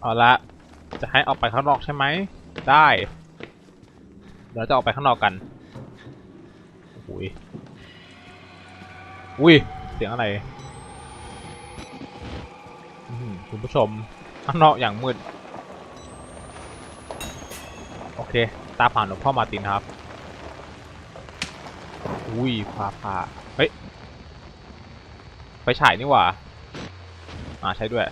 เอาละ จะให้ออกไปข้างนอกใช่ไหม ได้ เดี๋ยวจะออกไปข้างนอกกันอุ้ยอุ้ย เสียงอะไร คุณผู้ชม ข้างนอกอย่างมืด โอเค ตาผ่านหลวงพ่อมาตินครับ อุ้ยฟ้าผ่าเฮ้ยไฟฉายนี่หว่า อ่าใช่ด้วย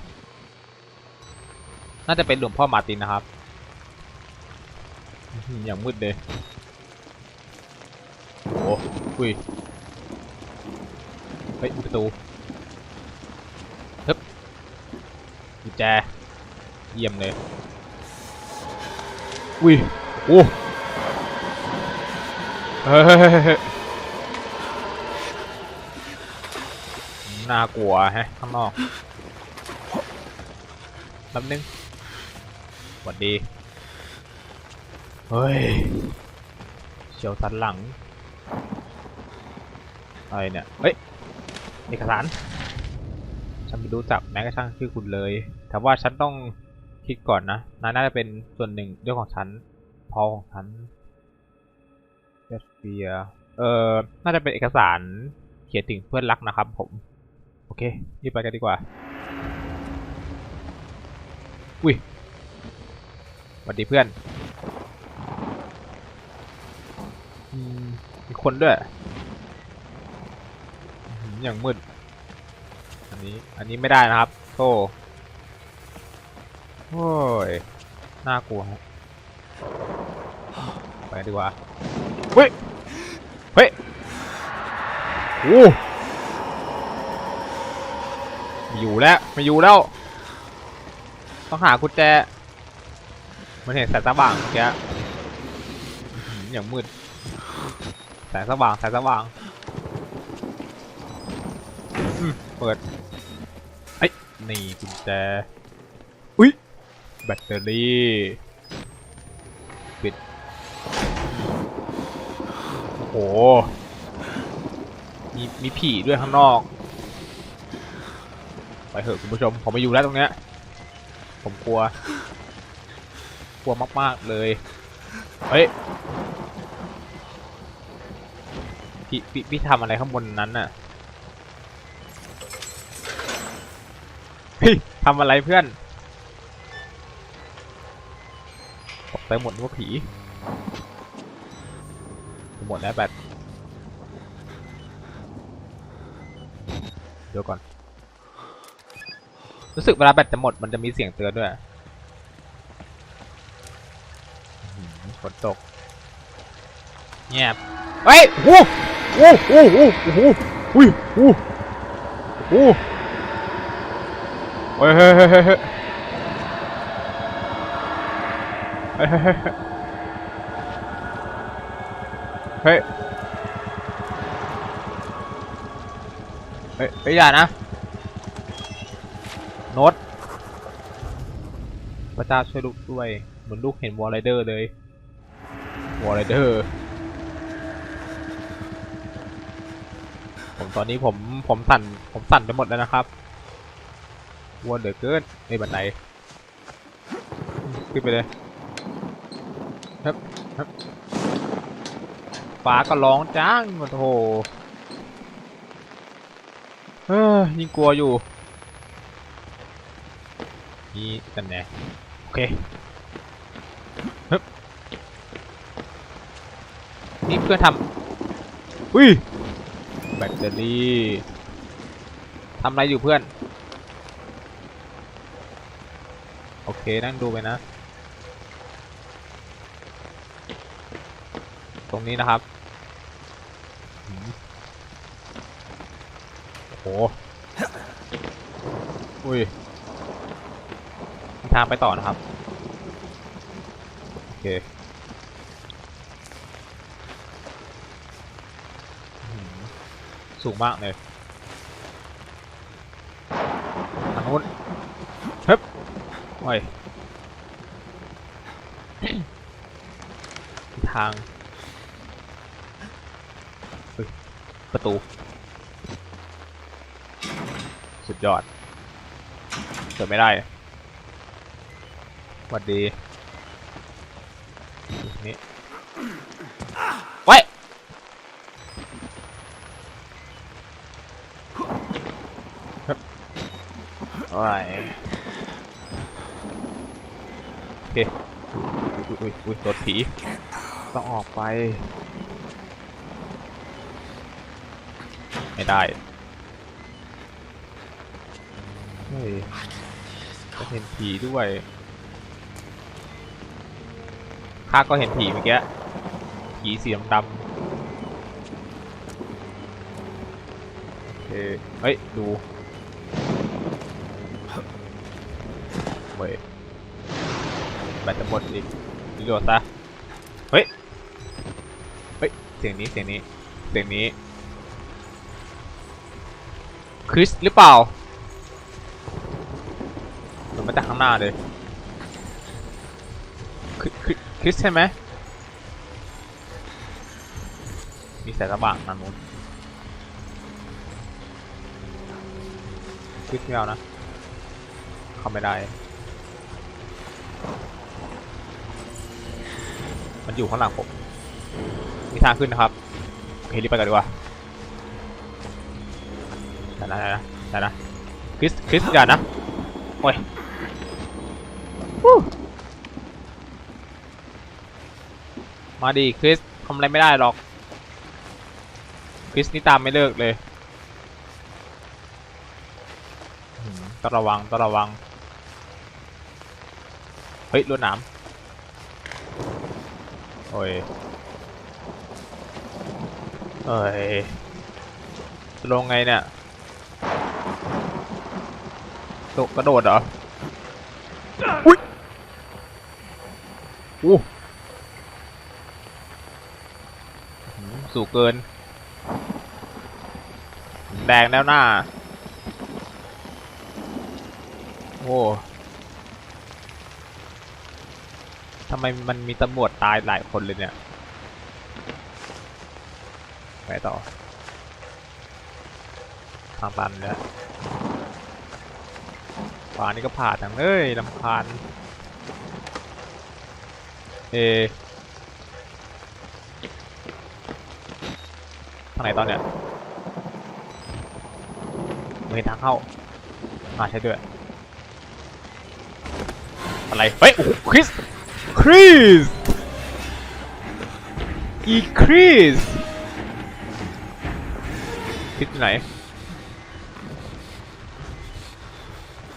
น่าจะเป็นหลวงพ่อมาตินนะครับ อย่างมืดเลยโอ้อุ้ยเฮ้ยประตูฮึบกุญแจเยี่ยมเลยอุ้ยโอ้เฮ้ยเฮ้ยเฮ้ยเฮ้ยน่ากลัวแฮะข้างนอกแป๊บนึง วัสดี เฮ้ย เฉียวสันหลัง อะไรเนี่ย เฮ้ย เอกสาร ฉันไม่รู้จักแม้กระทั่งชื่อคุณเลย แต่ว่าฉันต้องคิดก่อนนะนายน่าจะเป็นส่วนหนึ่งเรื่องของฉัน พอของฉันเจสเฟียเอ่อ น่าจะเป็นเอกสารเขียนถึงเพื่อนรักนะครับผม โอเครีบไปกันดีกว่า อุ้ยส วัสดีเพื่อนมีคนด้วย อย่างมืด อันนี้ อันนี้ไม่ได้นะครับโธ่โอ้ย น่ากลัวไปดีกว่า เฮ้ย เฮ้ย โอ้ไม่อยู่แล้ว ไม่อยู่แล้ว ต้องหากุญแจ มันเห็นแสงสว่างเมื่อกี้อย่างมืด แสงสว่างแสงสว่างเปิดไอ้ยนี่กุญแจอุ้ยแบตเตอรี่ปิดโอ้โหมีมีผีด้วยข้างนอก ไปเถอะคุณผู้ชมผมไม่อยู่แล้วตรงเนี้ยผมกลัว ลัวมากๆเลย เฮ้ย พี่พี่พี่ทำอะไรข้างบนนั้นน่ะเฮ้ยทำอะไรเพื่อนตกใจหมดนึกผี หมดแล้วแบตเดี๋ยวก่อน รู้สึกเวลาแบตจะหมดมันจะมีเสียงเตือนด้วยอื้อหือฝ นตกเงียบเฮ้ยโอ้โหโอ้โหโอ้โหโอ้โหอุ้ยโอ้โหเฮ้ยเฮ้ยเฮ้ยเฮ้ยเฮ้ยเฮ้ยเฮ้ยเฮ้ยเฮ้ยเฮ้ยเฮ้ยอย่านะโน้ตพระเจ้าช่วยลูกด้วย เหมือนลูกเห็นวอลไรเดอร์เลย วอลไรเดอร์ผมตอนนี้ผมผมสั่นผมสั่นไปหมดแล้วนะครับวัวเหลือเกินในบันไดขึ้นไปเลยครับครับฟ้าก็ร้องจ้างโอ้โหเฮ้ยยิ่งกลัวอยู่นี่กันแน่โอเคฮึบ นี่เพื่อนทำอุ้ยแบตเตอรี่ทำอะไรอยู่เพื่อน โอเคนั่งดูไปนะ ตรงนี้นะครับหืมโอ้โหอุ้ยมีทางไปต่อนะครับ โอเคหืม สูงมากเลยทางนู้นเฮ้ยโอ้ยทางประตู สุดยอดเปิดไม่ได้สวัสดีนี่ไว้ครับ โอ้ยโอเคอุ้ยอุ้ยอุ้ยรถผีต้องออกไป ไม่ได้เฮ้ยก็เห็นผีด้วยข้าก็เห็นผีเมื่อกี้ผีสีดำๆโอเคเฮ้ย ดู แบตจะหมดอีกรีโหลดซะเฮ้ยเฮ้ยเสียงนี้เสียงนี้เสียงนี้คริสหรือเปล่าเหมือนมาจากข้างหน้าเลยคริคริคริสใช่ไหมมีแสงสว่างนั่นนู้นคริสไม่เอานะเข้าไม่ได้ มันอยู่ข้างหลังผม มีทางขึ้นนะครับ โอเครีบไปกันดีกว่าได้นะได้นะได้นะคริสคริสอย่านะ โอ้ยฮู้มาดิคริสทำอะไรไม่ได้หรอก คริสนี่ตามไม่เลิกเลยหืมต้องระวังต้องระวัง เฮ้ยรวดหนาม โอ้ยเอ้ยลงไงเนี่ยโดกระโดดเหรอ อุ้ยอู้สูงเกิน แดงแล้วหน้า โอ้ทำไมมันมีตำรวจตายหลายคนเลยเนี่ยไปต่อทางตันเนี่ยขวานี่ก็ผ่าทางเอ้ยลำคาญเอทางไหนตอนเนี้ยไม่ทางเข้ามาใช่ด้วยอะไร เฮ้ย โอ้โหคริส คริสอีคริสคริสไหน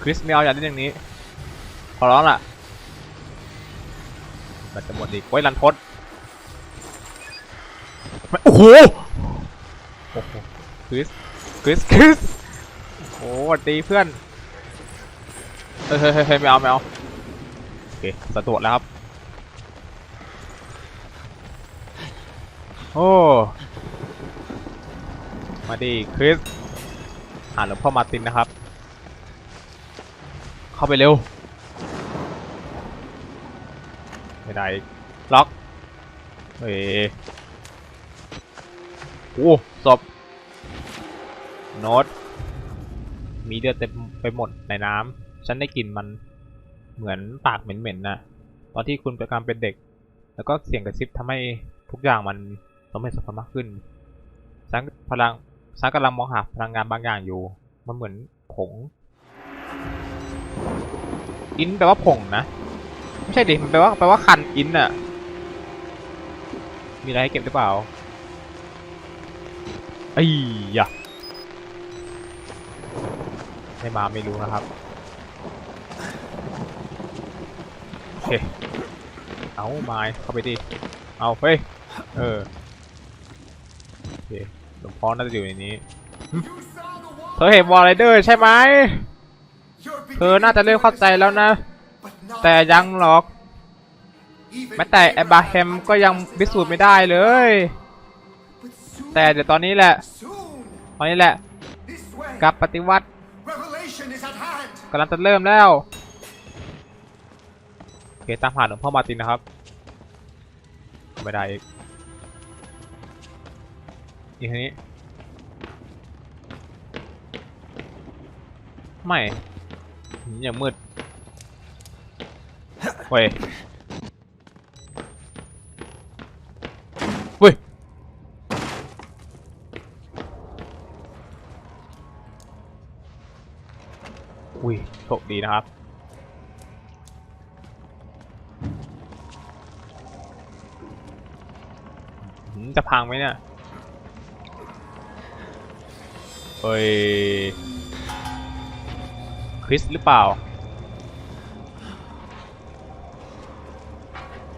คริสไม่เอาอย่างนี้อย่างนี้ ขอร้องล่ะมันจะหมดอีกไว้รันทดโอ้โห โอ้โห คริส คริส คริส โอ้สวัสดีเพื่อนเฮ้ยเฮ้ยเฮ้ยเฮ้ยไม่เอาไม่เอา โอเคสะดวกแล้วครับ โอ้ มาดีคริส หาหลวงพ่อมาตินนะครับ เข้าไปเร็ว ไม่ได้ ล็อก เฮ้ยโอ้ศพโน้ตมีเลือดเต็มไปหมดในน้ำ ฉันได้กลิ่นมันเหมือนปากเหม็นๆนะตอนที่คุณป็นการเป็นเด็ก แล้วก็เสียงกระซิบทำให้ทุกอย่างมัน สมเหตุสมผลมากขึ้นฉันพลังฉันกำลังมองหาพลังงานบางอย่างอยู่ มันเหมือนผง อินแปลว่าผงนะ ไม่ใช่ดิ มันแปลว่าแปลว่าคันอินอะมีอะไรให้เก็บหรือเปล่าไอ้ยะไม่มาไม่รู้นะครับ โอเค เอาไม้เข้าไปดิ เอาเฮ้ย เออ เคหลวงพ่อน่าจะอยู่ในนี้ เธอเห็นวอลไรเดอร์ใช่ไหม เธอน่าจะเริ่มเข้าใจแล้วนะ แต่ยังหรอก แม้แต่แอบราแฮมก็ยังพิสูจน์ไม่ได้เลย แต่เดี๋ยวตอนนี้แหละ ตอนนี้แหละ กับปฏิวัติกำลังจะเริ่มแล้วโอเคตามหาหลวงพ่อมาตินนะครับ ไม่ได้อีก อีกทีนี้ ไม่อย่างมืดเว้ยเว้ยอุ้ยโชคดีนะครับจะพังไหมเนี่ย เอ้ยคริสหรือเปล่า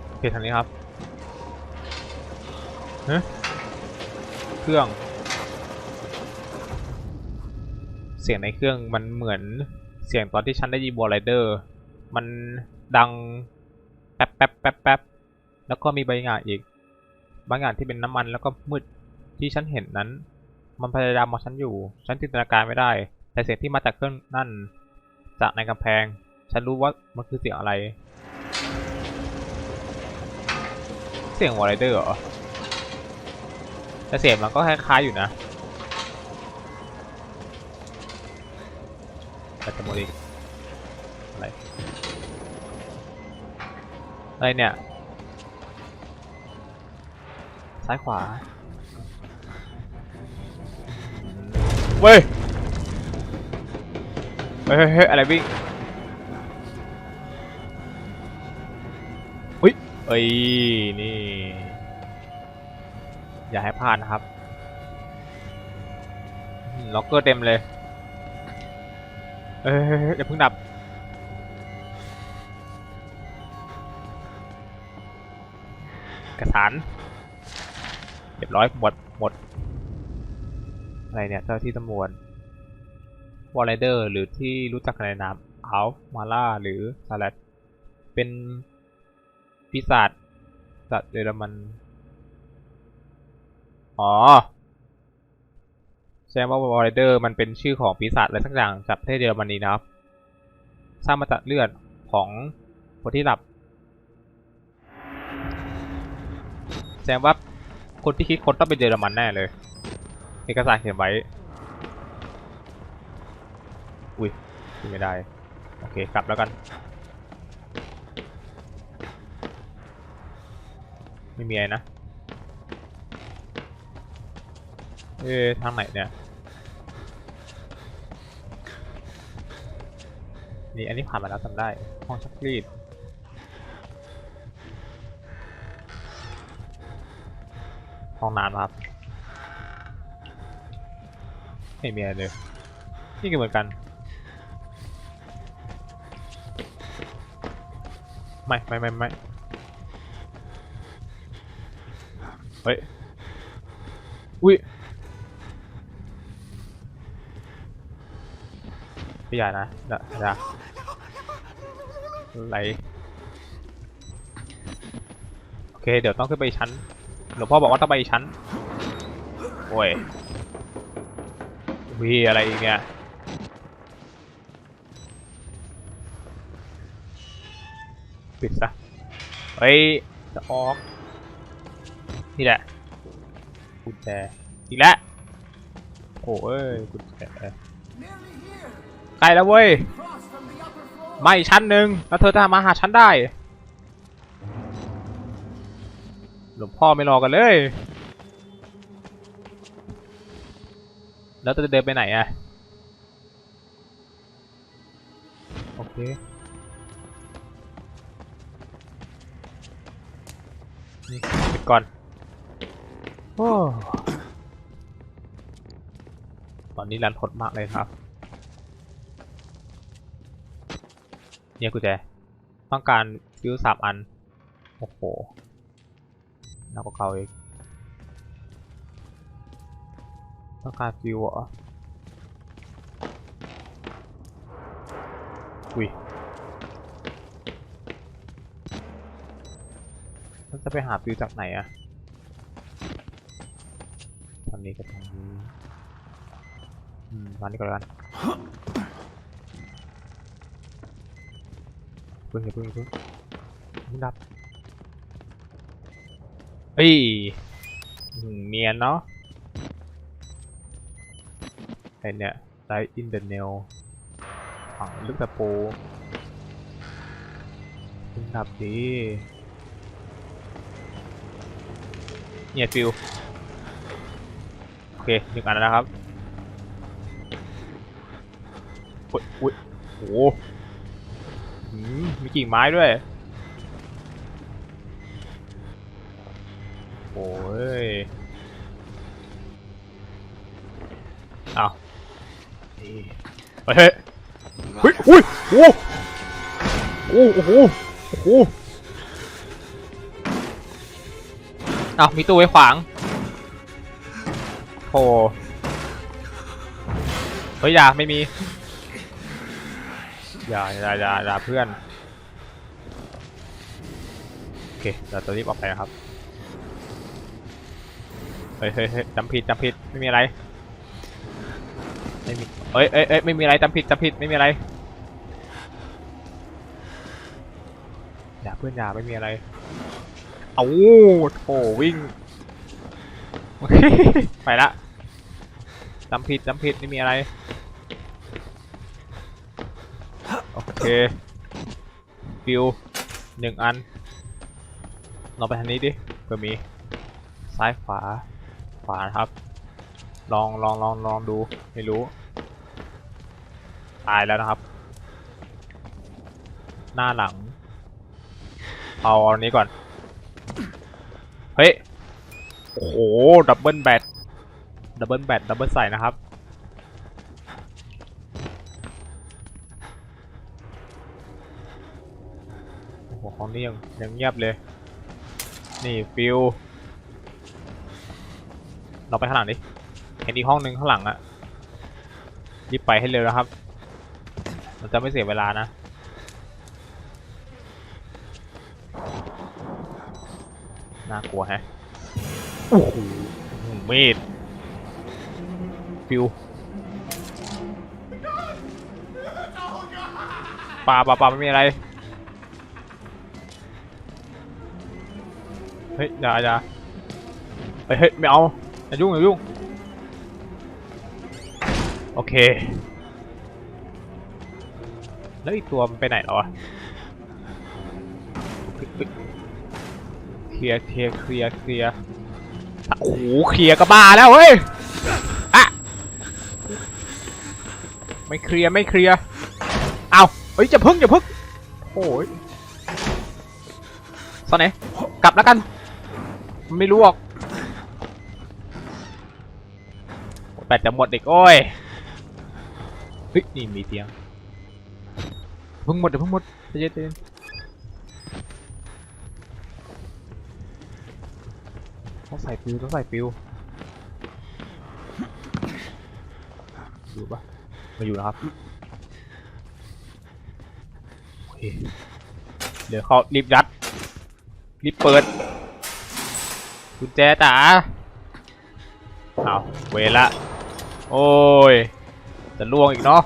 โอเคทางนี้ครับฮะเครื่อง เสียงในเครื่องมันเหมือนเสียงตอนที่ฉันได้ยินวอลไรเดอร์ มันดังแป๊บแป๊บแป๊บแป๊บแล้วก็มีใบางาอีกบางอย่างที่เป็นน้ำมันแล้วก็มืดที่ฉันเห็นนั้น มันพยายามมองฉันอยู่ ฉันจินตนาการไม่ได้ แต่เสียงที่มาจากเครื่องนั่น จากในกำแพง ฉันรู้ว่ามันคือเสียงอะไร เสียงวอลไรเดอร์เหรอ แต่เสียงมันก็คล้ายๆอยู่นะแต่จะหมดอีกอะไร อะไรเนี่ย ซ้ายขวา เว้ยเฮ้ยเฮ้ยอะไรวิ่งอุ้ยเอ้ยนี่ อย่าให้พลาดนะครับล็อกเกอร์เต็มเลยเอ้ยเฮ้ยเฮ้ยอย่าเพิ่งดับเอกสารเรียบร้อยหมดหมด อะไรเนี่ยเจ้าที่ตำรวจวอลเลเดอร์หรือที่รู้จักในนามอัลมาล่าหรือซาเลตเป็นปีศาจสัตว์เยอรมัน อ๋อแสดงว่าวอลเลเดอร์มันเป็นชื่อของปีศาจอะไรสักอย่างจากประเทศเยอรมนีนะครับสร้างมาจากเลือดของคนที่หลับ แสดงว่าคนที่คิดคนต้องเป็นเยอรมันแน่เลย อกสารเขียนไว้ อุ้ยไม่ได้ โอเค กลับแล้วกัน ไม่มีอะไรนะ เอ๊ทางไหนเนี่ย นี่อันนี้ผ่านมาแล้วจำได้ ห้องชักรีดห้องน้ำครับ ไม่มีอะไรเลยนี่ก็เหมือนกัน ไม่ไม่ไม่ไม่เฮ้ย อุ้ยพี่ใหญ่นะเดี๋ยวไหลโอเค เดี๋ยวต้องขึ้นไปชั้น หลวงพ่อบอกว่าต้องไปชั้น โอ้ย วีอะไรอีกเนี่ยปิดซะเฮ้ยจะออกนี่แหละกุญแจอีกแล้วโอ้เอ้ยกุญแจใกล้แล้วเว้ยไม่ชั้นหนึ่งแล้วเธอจะมาหาฉันได้หลวงพ่อไม่รอกันเลย แล้วจะเดินไปไหนอะโอเค นี่ปิดก่อน โอ้ ตอนนี้รันทดมากเลยครับ เนี่ยกุญแจ ต้องการฟิวสามอัน โอ้โหหนักกว่าเขาอีก ต้องการฟิวเหรออุ้ยแล้วจะไปหาฟิวจากไหนอะทางนี้กับทางนี้อืมมานี่ก่อนแล้วกันเพิ่งอย่าเพิ่งอย่าเพิ่งมึงดับเอ้ยอืมเนียนเนาะ ไอเนี่ยไลท์อินเดเนลฝังลึกตะปูมึงดับดีเนี่ยฟิวโอเคหนึ่งอันแล้วนะครับอุ๊ยอุ้ยโอ้โหมีกิ่งไม้ด้วย เฮ้ยเฮ้ยเฮ้ยอุ้ยโอ้โอ้โอ้โหโอ้โหเอามีตู้ไว้ขวางโธ่เฮ้ยอย่าไม่มีอย่าอย่าอย่าอย่าเพื่อนโอเคเราจะรีบออกไปนะครับเฮ้ยเฮ้ยเฮ้ยจำผิดจำผิดไม่มีอะไรไม่มี เอ้ยเอ้ยเอ้ยไม่มีอะไรจำผิดจำผิดไม่มีอะไรอย่าเพื่อนอย่าไม่มีอะไรเอาโถวิ่งไปละจำผิดจำผิดไม่มีอะไรโอเคฟิวหนึ่งอันเราไปทางนี้ดิเผื่อมีซ้ายขวาขวานะครับ ลองลองลองลองดูไม่รู้ ตายแล้วนะครับ หน้าหลัง เอาอันนี้ก่อน เฮ้ย โอ้โห ดับเบิลแบตดับเบิลแบตดับเบิลใส่นะครับ โอ้โหของนี่ยังยังเงียบเลย นี่ฟิว เราไปข้างหลังดิ เห็นอีกห้องหนึ่งข้างหลังอะรีบไปให้เร็วนะครับ มันจะไม่เสียเวลานะ น่ากลัวแฮะ โอ้โหมีดฟิวปลาปลาปลาไม่มีอะไร เฮ้ยอย่าอย่าเฮ้ยไม่เอาอย่ายุ่งอย่ายุ่ง โอเค แล้วอีกตัวมันไปไหนแล้วอะเคลียร์เคลียร์เคลียร์เคลียร์โอ้โหเคลียร์ก็บ้าแล้วเฮ้ยอะไม่เคลียร์ไม่เคลียร์เอาเฮ้ยจะพึ่งจะพึ่งโอ้ยตอนไหนกลับแล้วกัน ไม่รู้หรอกแบตจะหมดอีกโอ้ยเฮ้ยนี่มีเตียง เพิ่งหมดเดี๋ยวเพิ่งหมดใจเย็นใจเย็นต้องใส่ฟิวต้องใส่ฟิวอยู่ปะมาอยู่นะครับโอเคเดี๋ยวเขารีบยัดรีบเปิดกุญแจจ๋าเอาเวละ โอ้ยจะล่วงอีกเนาะ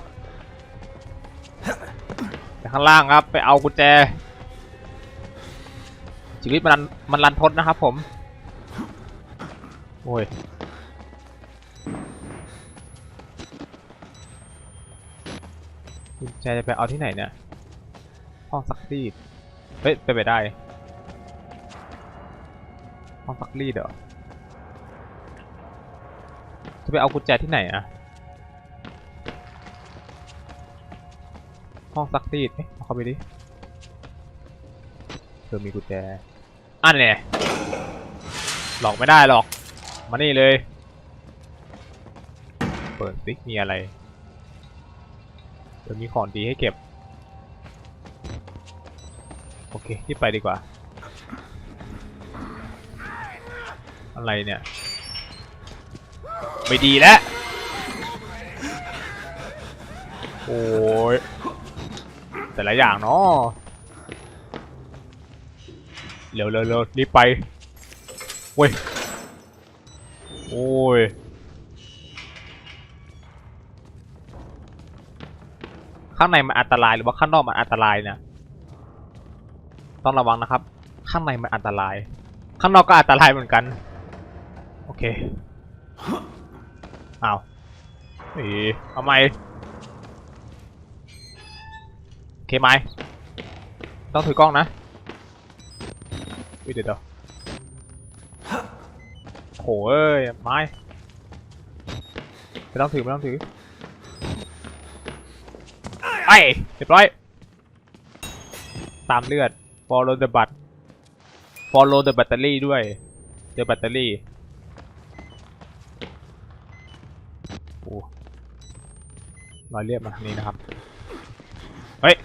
ข้างล่างครับ ไปเอากุญแจ ชีวิตมันรันมันรันทดนะครับผม โอ้ยกุญแจจะไปเอาที่ไหนเนี่ย ห้องซักรีด เฮ้ย ไปไปได้ ห้องซักรีดเหรอ จะไปเอากุญแจที่ไหนอะ ห้องซักรีดเอ๊ะเอาเข้าไปดิเธอมีกุญแจอันเนี่ยหลอกไม่ได้หรอก มานี่เลย เปิดซิมีอะไรเดี๋ยวมีของดีให้เก็บ โอเคที่ไปดีกว่า อะไรเนี่ย ไม่ดีแล้ว โอ้ย แต่ละอย่างเนาะเร็วเร็วเร็วรีบไปโอ้ยโอ้ยข้างในมันอันตรายหรือว่าข้างนอกมันอันตรายนะต้องระวังนะครับ ข้างในมันอันตราย ข้างนอกก็อันตรายเหมือนกัน โอเคอ้าวเอ๋เอาไม เคไหมต้องถือกล้องนะอุ้ยเดี๋ยวเดี๋ยวโหเอ้ยไม้ไม่ต้องถือไม่ต้องถือไอ้เรียบร้อยตามเลือด follow the bat follow the battery ด้วย the battery โอ้รอยเลือดมาทางนี้นะครับ เฮ้ย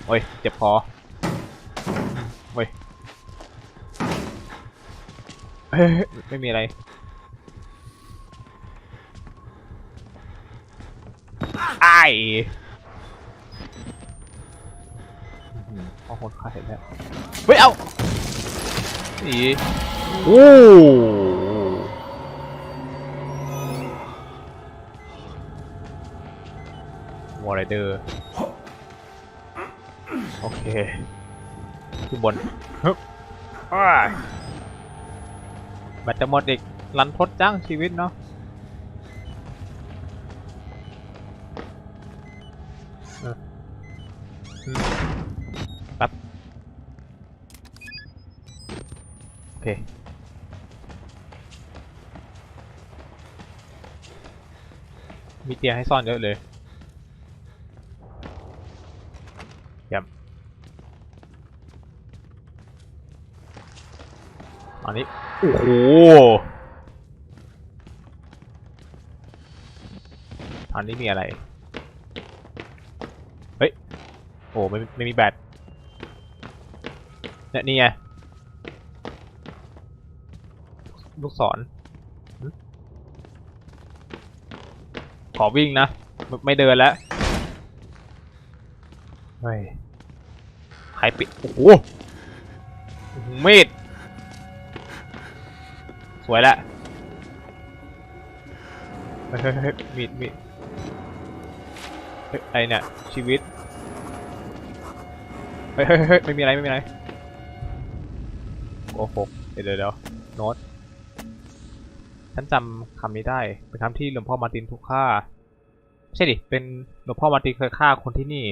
โอ้ย เจ็บคอโอ้ยเฮ้ยไม่มีอะไร ไอ้อื้อหือเอาคนฆ่าเสร็จแล้ว เฮ้ย เอาอีโอ้วอร์ไรเดอร์ โอเคขึ้นบนฮึบอ้ายแบตจะหมดอีกรันทดจังชีวิตเนาะแป๊บโอเคมีเตียงให้ซ่อนเยอะเลยเยี่ อันนี้ โอ้โห อันนี้มีอะไร เฮ้ย โอ้ไม่ไม่มีแบตเนี่ยนี่ไง ลูกศรหึขอวิ่งนะไม่ไม่เดินแล้ว เฮ้ยใครปิด โอ้โหอื้อหือมีดส วยแล้วเฮ้ยเฮ้ยมีดมีดเฮ้ยไอเนี่ยชีวิตเฮ้ยเฮ้ยเฮ้ยไม่มีอะไรไม่มีอะไรโอ้โหเดี๋ยวเดี๋ยวโน้ตฉันจำคำนี้ได้เป็นคำที่หลวงพ่อมาตินถูกฆ่าใช่ดิเป็นหลวงพ่อมาตินเคยฆ่าคนที่นี่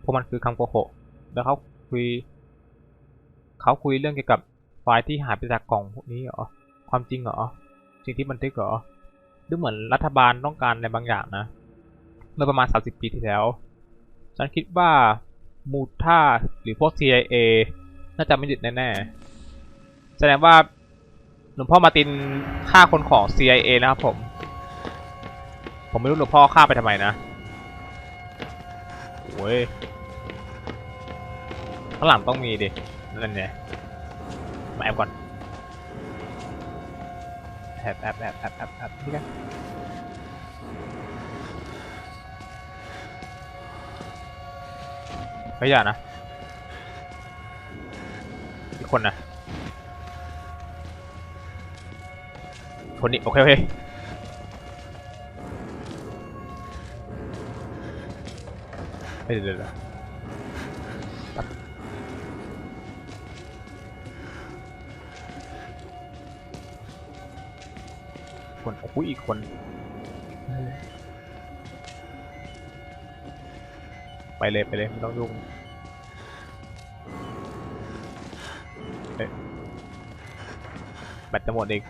เพราะมันคือคำโกหกแล้วเขาคุยเขาคุยเรื่องเกี่ยวกับไฟล์ที่หายไปจากกล่องพวกนี้เหรอ ความจริงเหรอสิ่งที่บันทึกเหรอดูเหมือนรัฐบาลต้องการอะไรบางอย่างนะเมื่อประมาณ 30 ปีที่แล้ว ฉันคิดว่ามูท่าหรือพวก CIA น่าจะไม่หยุดแน่ๆ แสดงว่าหลวงพ่อมาตินฆ่าคนของ CIA นะครับผม ผมไม่รู้หลวงพ่อฆ่าไปทำไมนะโอ้ยข้างหลังต้องมีดิ นั่นไงมาแอบก่อน แอบแอบแอบแอบแอบแอบนี่กันไม่อย่านะอีกคนนะคนนี้โอเคโอเคเฮ้ยเดี๋ยวเดี๋ยว อ้โหอีกคน ไปเลยไปเลยไม่ต้องยุ่งแบตจะหมดอีก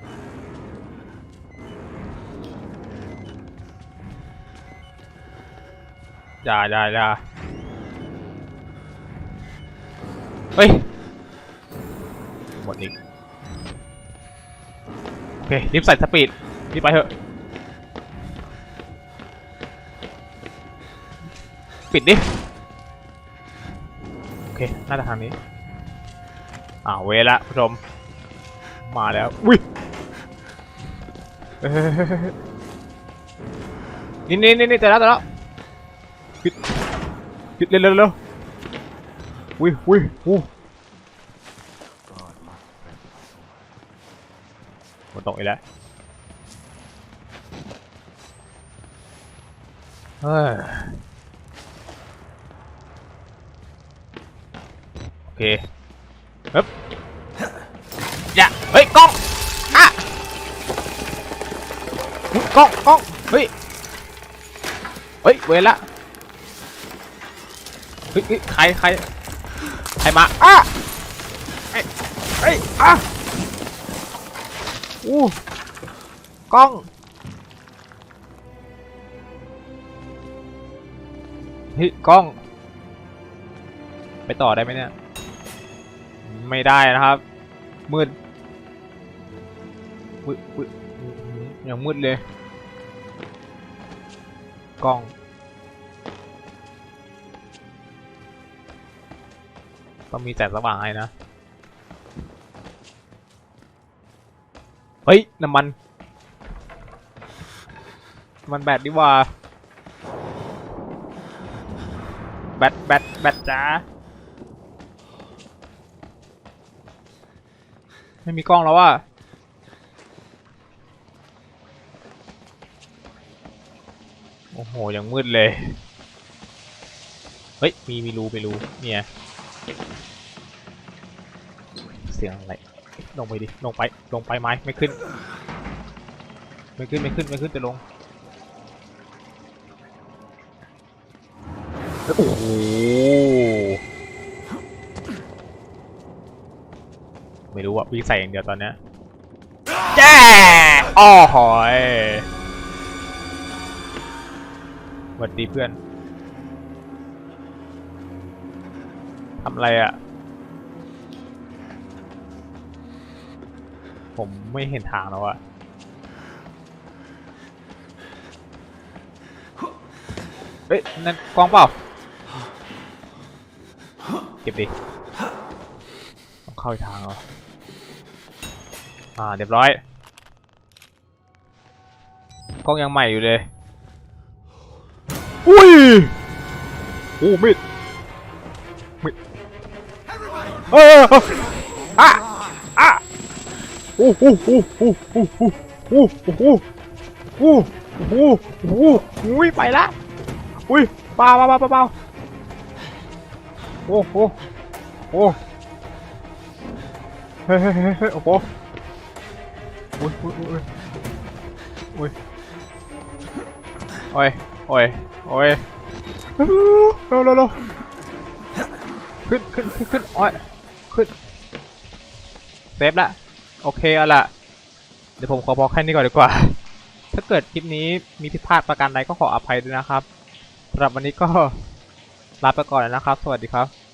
อย่าอย่าอย่าเฮ้ย หมดอีก โอเค รีบใส่สปีด รีบไปเถอะ ปิดดิ โอเค น่าจะทางนี้ อ่าวเวละผู้ชม มาแล้ว อุ้ยเฮ้ยเฮ้ยเฮ้ยเฮ้ยนี่นี่นี่นี่แต่แล้วแต่แล้วปิดปิดเร็วเร็วเร็วอุ้ยอุ้ยอู้ฝนตกอีกแล้ว เฮ้ยโอเคฮึบอย่าเฮ้ยกล้องอะอุ๊ยกล้องกล้องเฮ้ยเฮ้ยเวรละฮ้ยเฮ้ยใครใครใครมาอะเอ้ยเอ้ยอะอู้กล้อง เฮ้ยกล้อง ไปต่อได้ไหมเนี่ย ไม่ได้นะครับ มืดมืดมืดยังมืดเลย กล้อง ต้องมีแสงสว่างให้นะ เฮ้ย น้ำมัน มันแบตดีกว่า แบตแบตแบตจ้าไม่มีกล้องแล้วอะโอ้โห ยังมืดเลย เฮ้ย มี มีรูมีรูเนี่ย เสียงอะไร ลงไปดิ ลงไป ลงไปไหมไม่ขึ้น ไม่ขึ้น ไม่ขึ้น ไม่ขึ้น จะลงเฮ้ย โอ้โหไม่รู้อะวิ่งใส่อย่างเดียวตอนเนี้ยแจ้อ้อหอยสวัสดีเพื่อนทำอะไรอะผมไม่เห็นทางแล้วอะเฮ้ยนั่นกล้องเปล่าเก็บดิต้องเข้าทางเหรอ อ่า เรียบร้อย กล้องยังใหม่อยู่เลย อุ้ย โอ้มิดมิดเอออะอะโอ้โหโอ้โหโอ้โหโอ้โหโอ้โหโอ้โหโอ้โหอุ้ไปละ อุ้ยป่าเปล่าเปล่าเปล่า โอ้โหโอ้เฮ้ยเฮ้ยเฮ้ยเฮ้โอ้โหอุ้ยอุ้ยอุ้ยอุ้ยโอ้ยโอ้ยโอ้ยเร็วเร็วเร็วขึ้นขึ้นขึ้นขึ้นโอ้ยขึ้นเซฟละโอเคเอาละเดี๋ยวผมขอพอแค่นี้ก่อนดีกว่า ถ้าเกิดคลิปนี้มีผิดพลาดประการใดก็ขออภัยด้วยนะครับสำหรับวันนี้ก็ ลาไปก่อนแล้วนะครับ สวัสดีครับ